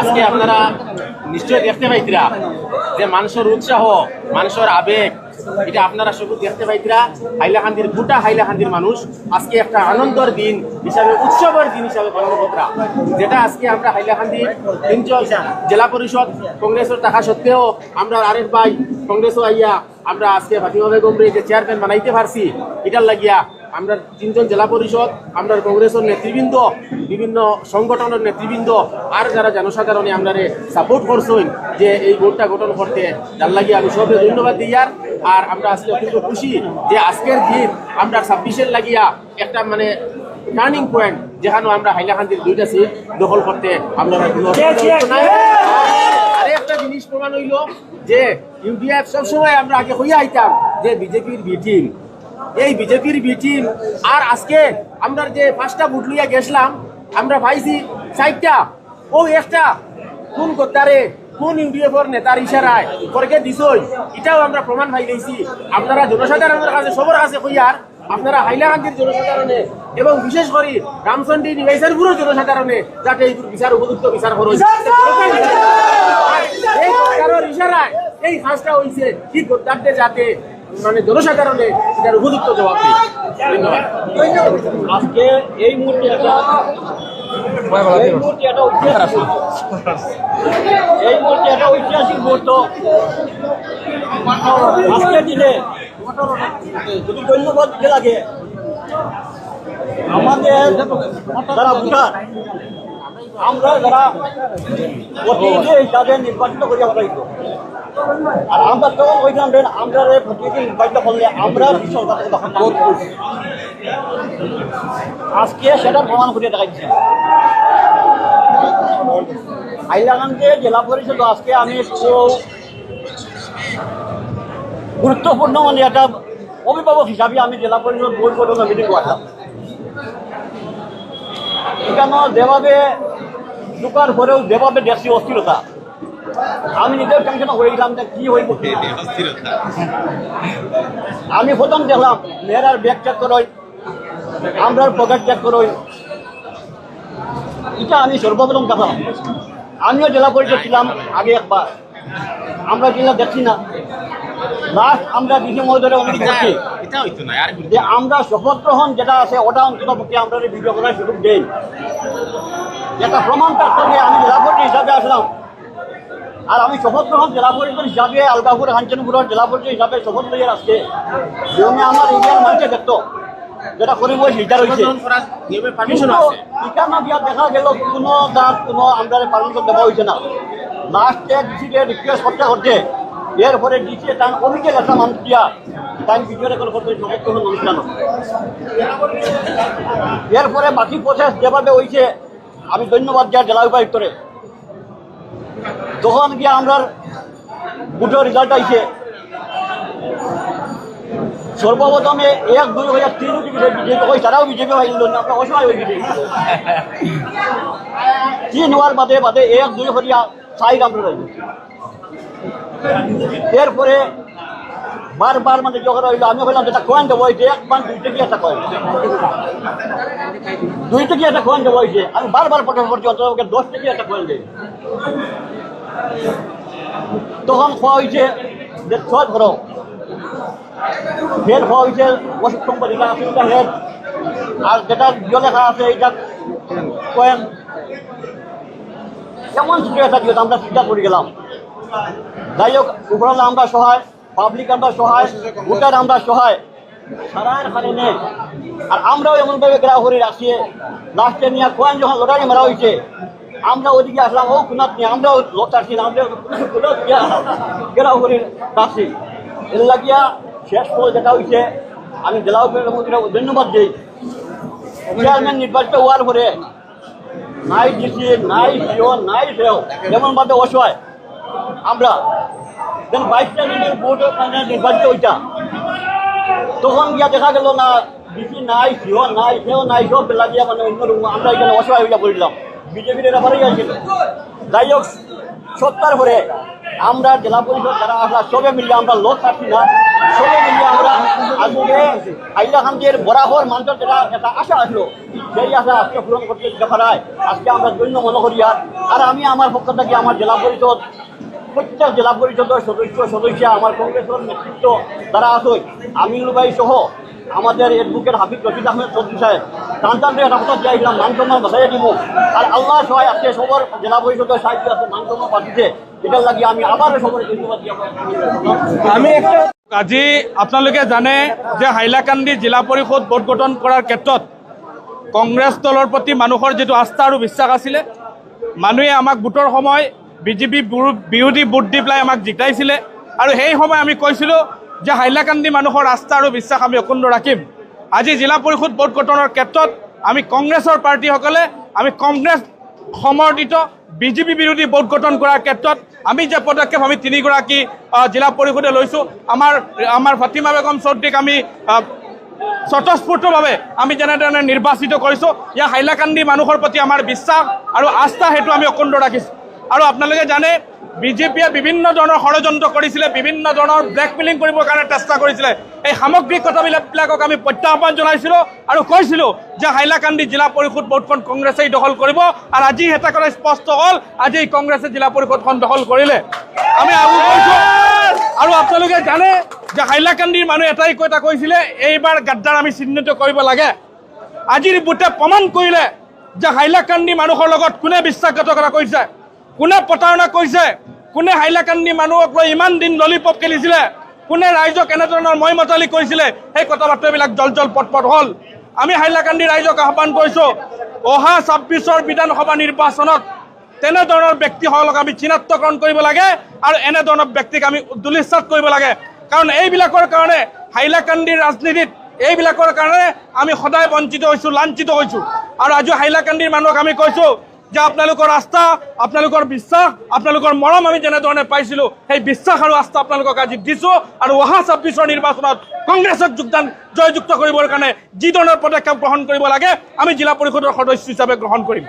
আজকে আপনারা নিশ্চয় দেখতে পাইতরা যে মানুষের উৎসাহ মানুষের আবেগ, এটা আপনারা সবু দেখতে পাইতরা। হাইলাকান্দির গোটা হাইলাকান্দির মানুষ আজকে একটা আনন্দর দিন হিসাবে, উৎসবের দিন হিসাবে পালন করা যেটা আজকে আমরা হাইলাকান্দির তিনজন জেলা পরিষদ কংগ্রেসের থাকা সত্ত্বেও আমরা আরেক ভাই, কংগ্রেসও আইয়া আমরা আজকে ফাতিমা বেগমরে যে চেয়ারম্যান বানাইতে পারছি, এটার লাগিয়া আমরা তিনজন জেলা পরিষদ আমরা কংগ্রেসের নেতৃবৃন্দ বিভিন্ন সংগঠনের নেতৃবৃন্দ আর যারা জনসাধারণে আমরা সাপোর্ট করছেন যে এই ভোটটা গঠন করতে যার লাগে আমি সবে ধন্যবাদ দিয়ার আর আমরা আজকে অত্যন্ত খুশি যে আজকের দিন আমরা ছাব্বিশের লাগিয়া একটা মানে টার্নিং পয়েন্ট যেখানে আমরা হাইলাকান্দির দুইটা সিট দখল করতে আমরা কোনো অসুবিধা নাই। আরে একটা জিনিস প্রমাণ হইল যে ইউডিএফ সবসময় আমরা আগে হইয়া আইতাম যে বিজেপির বি টিম এই বিজেপির বি টিম। আর আজকে আমরা যে পাঁচটা বুট লইয়া গেছিলাম আমরা পাইছি চারটা। ও একটা। কোন কর্তারে? কোন ইউডিএফর নেতার ইশারায়? করকে দিছই। এটাও আমরা প্রমাণ পাই গেছি আপনারা জনসাধারণের কাছে সবার কাছে কইয়ার আপনারা হাইলাকান্দির জনসাধারণে এবং বিশেষ করে রামচন্ডী নিবাইসারপুরও জনসাধারণে যাতে এই বিচার উপযুক্ত বিচার করো এই সরকারের ইশারায় এই কাজটা হইছে। কি করতে যাতে মানে জনসাধারণে এটার উপযুক্ত জবাব দিই আজকে এই মুহূর্তে একটা এই মুহূর্তে একটা ঐতিহাসিক এই মুহূর্তে একটা ঐতিহাসিক মুহূর্ত। আজকের দিনে যদি ধন্যবাদ দিতে লাগে আমাদের যারা ভোটার আমরা যারা প্রতিনিধি হিসাবে নির্বাচিত করিয়া পাঠাইতো আর আমরা তখন ওইখান থেকে আমরা প্রতিনিধি নির্বাচিত করলে আমরা তখন আজকে সেটা প্রমাণ করে দেখাচ্ছি হাইলাকান্দি জেলা পরিষদ আজকে আমি খুব গুরুত্বপূর্ণ মানে একটা অভিভাবক হিসাবে আমি জেলা পরিষদ বোর্ড গঠন মিটিং করলাম এখানে যেভাবে ঢুকার পরেও যেভাবে দেখছি অস্থিরতা। আমি নিজের টেনশন হয়ে গেলাম যে কি হইব আমি প্রথম দেখলাম মেয়েরার ব্যাগ চেক করই আমরার পকেট চেক করই। এটা আমি সর্বপ্রথম দেখলাম। আমিও জেলা পরিষদ ছিলাম আগে একবার। আমরা জেলা দেখছি না। লাস্ট আমরা ডিসি হইতো না আর যে আমরা শপথ গ্রহণ যেটা আছে ওটা অন্তত আমরা ভিডিও করার সুযোগ দেই। যেটা প্রমাণ থাকতে যে আমি জেলা পরিষদ হিসাবে আসলাম। আর আমি শপথ গ্রহণ জেলা পরিষদ হিসাবে আলগাপুর হাঞ্চনপুরের জেলা পরিষদ হিসাবে শপথ লইয়ে আজকে যেমনি আমার এরিয়ার মানুষে দেখতো যেটা করিব সেটা রয়েছে নিয়মে ঠিকানা দিয়া দেখা গেল কোনো তার কোনো আমরা পারমিশন দেওয়া হয়েছে না। লাস্টে ডিসিকে রিকোয়েস্ট করতে করতে এরপরে ডিসি তার অভিযোগ একটা মানুষ দিয়া তাই ভিডিও রেকর্ড করতে সমস্ত অনুষ্ঠান এরপরে বাকি প্রসেস যেভাবে হয়েছে আমি ধন্যবাদ দেওয়ার জেলা উপায়ুক্তরে। তখন গিয়ে আমরা বুটের রেজাল্ট আইছে, সর্বপ্রথমে এক, দুই হাজার তিন বিজেপি তারাও বিজেপি না আমরা অসহায় হয়ে তিন হওয়ার বাদে বাদে এক, দুই হরিয়া সাইড আমরা এরপরে বারবার মানে যখন হইল আমি বললাম যেটা কয়েন দেবো হয়েছে এক পান দুই থেকে একটা কয়েন দুই থেকে একটা কয়েন দেবো যে। আমি বারবার প্রশ্ন করছি অন্তত দশ থেকে একটা কয়েন দেয় তখন খোয়া হয়েছে যে ছয় ধরো। ফেল হওয়া হয়েছে, ওষুধ কোম্পানি এটা হেড আর যেটা ইয়ে লেখা আছে, এইটা কয়েন কেমন সিচুয়েশন আমরা চিন্তা করে গেলাম। যাই হোক উপরালা আমরা সহায়। পাবলিক আমরা সহায়, ভোটার আমরা সহায়। সারার কারণে আর আমরাও এমনভাবে গ্রাহ করে রাখছি লাস্টে নিয়ে কয়েন যখন লড়াই মারা হয়েছে, আমরা ওদিকে আসলাম, ও কুনাত নিয়ে আমরাও আসছি না আমরা গ্রাহ করে রাখছি। এর লাগিয়া শেষ পর যেটা হয়েছে, আমি জেলা ধন্যবাদ দিই। চেয়ারম্যান নির্বাচিত হওয়ার পরে, নাই ডিসি নাই সিও নাই সেও যেমন ভাবে অসহায়। আমরা মানে তখন গিয়া দেখা গেল না ডিসি নাই, সিও নাই, সেও নাই, সব দিয়া মানে অন্য আমরা এখানে অসহায় হইয়া পড়লাম। বিজেপির বাড়ি গেছিল যাই হোক সত্তার পরে আমরা জেলা পরিষদ যারা আসলা সবে মিলে আমরা লোক থাকছি না। সবে মিলিয়ে আমরা আজকে আইলা হাইলাকান্দির বরাবর মানুষের যেটা, একটা আশা আসলো, সেই আশা আজকে পূরণ করতে আজকে আমরা ধন্য মনে করি আর আর আমি আমার পক্ষ থেকে আমার জেলা পরিষদ প্রত্যেক জেলা পরিষদের সদস্য সদস্য আমার কংগ্রেসের নেতৃত্ব যারা আছে আমিনুল ভাই সহ আমাদের এডভোকেট হাফিজ রশিদ আহমেদ চৌধুরী সাহেব সন্তানকে একটা দিয়েছিলাম মান সম্মান বাঁচাই দিব আর আল্লাহ সহায় আজকে সবর জেলা পরিষদের সাহায্য আছে মান সম্মান বাঁচিছে এটার লাগি আমি আবার সবর আমি আজি আপোনালোকে জানে যে হাইলাকান্দি জিলা পৰিষদ বোৰ্ড গঠন কৰাৰ ক্ষেত্ৰত কংগ্ৰেছ দলৰ প্ৰতি মানুহৰ যিটো আস্থা আৰু বিশ্বাস আছিলে, মানুহে আমাক ভোটৰ সময় বিজেপি বিৰোধী ভোট দি পেলাই আমাক জিকাইছিলে। আৰু সেই সময় আমি কৈছিলোঁ যে হাইলাকান্দি মানুহৰ আস্থা আৰু বিশ্বাস আমি অক্ষুণ্ণ ৰাখিম। আজি জিলা পৰিষদ বোৰ্ড গঠনৰ ক্ষেত্ৰত আমি কংগ্ৰেছৰ পাৰ্টীসকলে আমি কংগ্ৰেছ সমৰ্থিত বিজেপি বিৰোধী বোৰ্ড গঠন কৰাৰ ক্ষেত্ৰত আমি যে পদক্ষেপ আমি তিনিগৰাকী জিলা পৰিষদে লৈছোঁ, আমাৰ আমাৰ ফাতিমা বেগম চৌধুৰীক আমি স্বতঃস্ফূৰ্তভাৱে আমি যেনেধৰণে নিৰ্বাচিত কৰিছোঁ, ইয়াৰ হাইলাকান্দি মানুহৰ প্ৰতি আমাৰ বিশ্বাস আৰু আস্থা, সেইটো আমি অক্ষুণ্ণ ৰাখিছোঁ। আৰু আপোনালোকে জানে, বিজেপিয়ে বিভিন্ন ধৰণৰ ষড়যন্ত্ৰ কৰিছিলে, বিভিন্ন ধৰণৰ ব্লেকমেইলিং কৰিবৰ কাৰণে চেষ্টা কৰিছিলে। এই সামগ্ৰিক কথাবিলাকবিলাকক আমি প্ৰত্যাহ্বান জনাইছিলোঁ আৰু কৈছিলোঁ যে হাইলাকান্দি জিলা পৰিষদ বোৰ্ডখন কংগ্ৰেছেই দখল কৰিব আৰু আজি এটা কথা স্পষ্ট হ'ল, আজি কংগ্ৰেছে জিলা পৰিষদখন দখল কৰিলে। আমি আৰু কৈছোঁ, আৰু আপোনালোকে জানে যে হাইলাকান্দিৰ মানুহে এটাই কথা কৈছিলে, এইবাৰ গাদ্দাৰ আমি চিহ্নিত কৰিব লাগে। আজিৰ ভোটে প্ৰমাণ কৰিলে যে হাইলাকান্দি মানুহৰ লগত কোনে বিশ্বাসঘাতকতা কৰিছে। কোনে প্ৰতাৰণা কৰিছে? কোনে হাইলাকান্দি মানুহক লৈ ইমান দিন ললিপপ খেলিছিলে? কোনে ৰাইজক এনেধৰণৰ মই মতালি কৰিছিলে? সেই কথা বাৰ্তাবিলাক জল জল পট পট হ'ল। আমি হাইলাকান্দি ৰাইজক আহ্বান কৰিছোঁ, অহা ছাব্বিছৰ বিধানসভা নিৰ্বাচনত তেনেধৰণৰ ব্যক্তিসকলক আমি চিনাক্তকৰণ কৰিব লাগে আৰু এনেধৰণৰ ব্যক্তিক আমি দুলিচ্ছাত কৰিব লাগে। কাৰণ এইবিলাকৰ কাৰণে হাইলাকান্দিৰ ৰাজনীতিত এইবিলাকৰ কাৰণে আমি সদায় বঞ্চিত হৈছোঁ, লাঞ্ছিত হৈছোঁ। আৰু আজি হাইলাকান্দিৰ মানুহক আমি কৈছোঁ যে আপোনালোকৰ আস্থা, আপোনালোকৰ বিশ্বাস, আপোনালোকৰ মৰম আমি যেনেধৰণে পাইছিলোঁ, সেই বিশ্বাস আৰু আস্থা আপোনালোকক আজি দিছোঁ আৰু অহা ছাব্বিছৰ নিৰ্বাচনত কংগ্ৰেছক যোগদান জয়যুক্ত কৰিবৰ কাৰণে যি ধৰণৰ পদক্ষেপ গ্ৰহণ কৰিব লাগে, আমি জিলা পৰিষদৰ সদস্য হিচাপে গ্ৰহণ কৰিম।